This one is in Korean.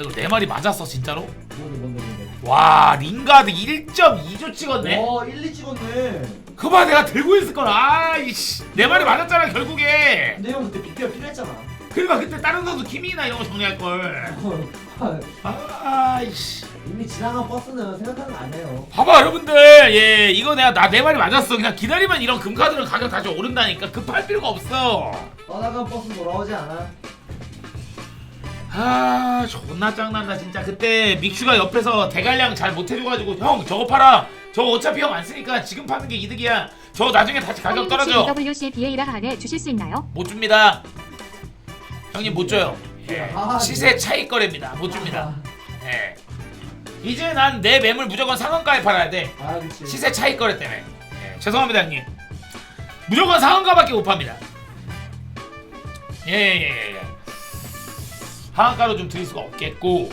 이거 내 말이 맞았어 진짜로? 뭔데 뭔데 뭔데? 와 링가드 1.2조 찍었네? 와 1, 2 찍었네. 그봐 내가 들고 있을걸 아이씨 내 말이 맞았잖아 결국에. 근데 형 그때 빅피가 필요했잖아. 그러니까 그때 다른 선수 키미나 이런 거 정리할걸. 아이씨. 이미 지나간 버스는 생각하는 거 아니에요. 봐봐 여러분들. 예 이거 내가 나 내 말이 맞았어. 그냥 기다리면 이런 금카드는 가격 다시 오른다니까. 급할 필요가 없어. 떠나간 버스 돌아오지 않아 아 존나 짱난다 진짜. 그때 믹슈가 옆에서 대관량 잘 못해줘가지고 형 저거 팔아. 저거 어차피 형 안 쓰니까 지금 파는 게 이득이야. 저거 나중에 다시 가격 떨어져. WC의 BA라 하네 주실 수 있나요? 못 줍니다. 형님 못 줘요. 예. 아, 시세 차익 거래입니다. 못 줍니다. 예. 이제 난 내 매물 무조건 상한가에 팔아야 돼. 아 그치. 시세 차익 거래 때문에. 예, 죄송합니다 형님. 무조건 상한가밖에 못 팝니다. 예예예 예, 예. 하한가로 좀 드릴 수가 없겠고